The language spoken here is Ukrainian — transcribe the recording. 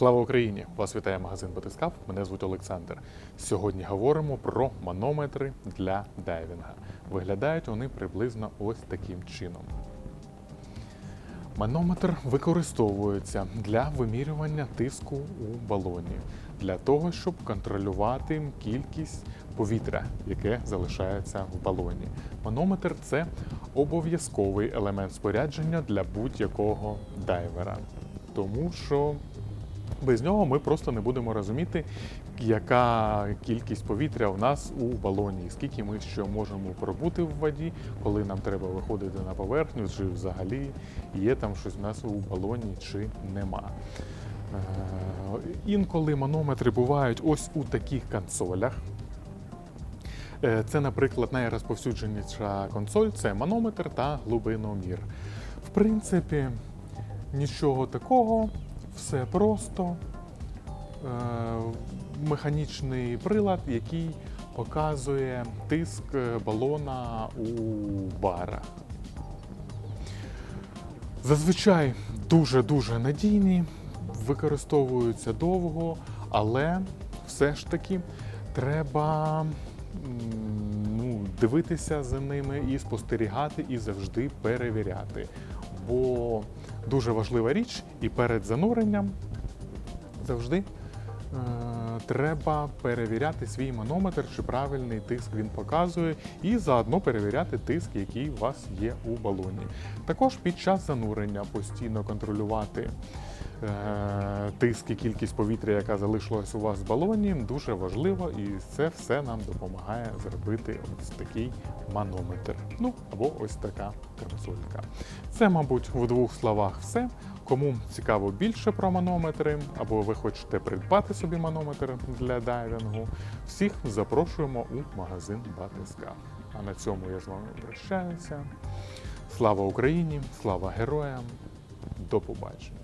Слава Україні! Вас вітає магазин Батискаф. Мене звуть Олександр. Сьогодні говоримо про манометри для дайвінга. Виглядають вони приблизно ось таким чином. Манометр використовується для вимірювання тиску у балоні, для того, щоб контролювати кількість повітря, яке залишається в балоні. Манометр це обов'язковий елемент спорядження для будь-якого дайвера, тому що без нього ми просто не будемо розуміти, яка кількість повітря в нас у балоні, скільки ми що можемо пробути в воді, коли нам треба виходити на поверхню, чи взагалі є там щось в нас у балоні, чи нема. Е, Інколи манометри бувають ось у таких консолях. Е, Це, наприклад, найрозповсюдженіша консоль це манометр та глибиномір. В принципі, нічого такого, все просто. Е, Механічний прилад, який показує тиск е, балона у барах. Зазвичай дуже-дуже надійні, використовуються довго, але все ж таки треба ну, дивитися за ними і спостерігати, і завжди перевіряти. Бо дуже важлива річ, і перед зануренням завжди треба перевіряти свій манометр, чи правильний тиск він показує, і заодно перевіряти тиск, який у вас є у балоні. Також під час занурення постійно контролювати е, тиск і кількість повітря, яка залишилась у вас в балоні, дуже важливо, і це все нам допомагає зробити ось такий манометр. Ну або ось така консолька. Це, мабуть, в двох словах все. Кому цікаво більше про манометри, або ви хочете придбати собі манометр для дайвінгу, всіх запрошуємо у магазин Батиска. А на цьому я з вами прощаюся. Слава Україні! Слава героям! До побачення!